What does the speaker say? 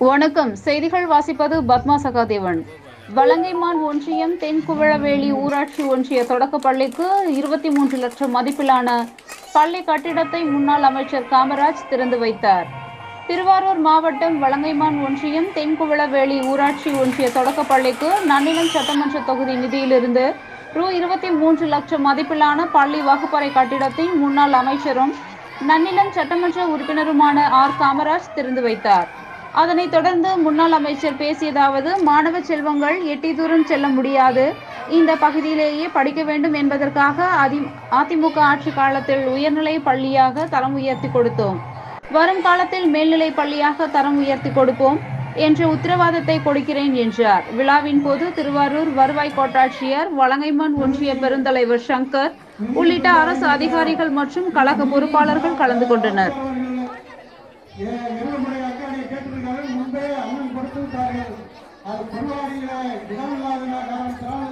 வணக்கம். செய்திகள் வாசிப்பது பத்மா சகாதேவன். வலங்கைமான் ஒன்றியம் தென்குவழவேலி ஊராட்சி ஒன்றிய தொடக்க பள்ளிக்கு இருபத்தி மூன்று லட்சம் மதிப்பிலான பள்ளி கட்டிடத்தை முன்னாள் அமைச்சர் காமராஜ் திறந்து வைத்தார். திருவாரூர் மாவட்டம் வலங்கைமான் ஒன்றியம் தென்குவளவேலி ஊராட்சி ஒன்றிய தொடக்க பள்ளிக்கு நன்னிலம் சட்டமன்ற தொகுதி நிதியிலிருந்து ரூ இருபத்தி மூன்று லட்சம் மதிப்பிலான பள்ளி வகுப்பறை கட்டிடத்தை முன்னாள் அமைச்சரும் நன்னிலம் சட்டமன்ற உறுப்பினருமான ஆர். காமராஜ் திறந்து வைத்தார். அதனைத் தொடர்ந்து முன்னாள் அமைச்சர் பேசியதாவது மாணவ செல்வங்கள் எட்டி தூரம் செல்ல முடியாது. இந்த பகுதியிலேயே படிக்க வேண்டும் என்பதற்காக அதி அதிமுக ஆட்சி காலத்தில் உயர்நிலை பள்ளியாக தரம் உயர்த்தி கொடுத்தோம். வரும் காலத்தில் மேல்நிலை பள்ளியாக தரம் உயர்த்தி கொடுப்போம். என்ற உத்தரவாதத்தை கொடுக்கிறேன் என்றார். விழாவின் போது திருவாரூர் வருவாய் கோட்டாட்சியர் வலங்கைமான் ஒன்றிய பெருந்தலைவர் சங்கர் உள்ளிட்ட அரசு அதிகாரிகள் மற்றும் கழக பொறுப்பாளர்கள் கலந்து கொண்டனர். முன்பே காரணத்தினால்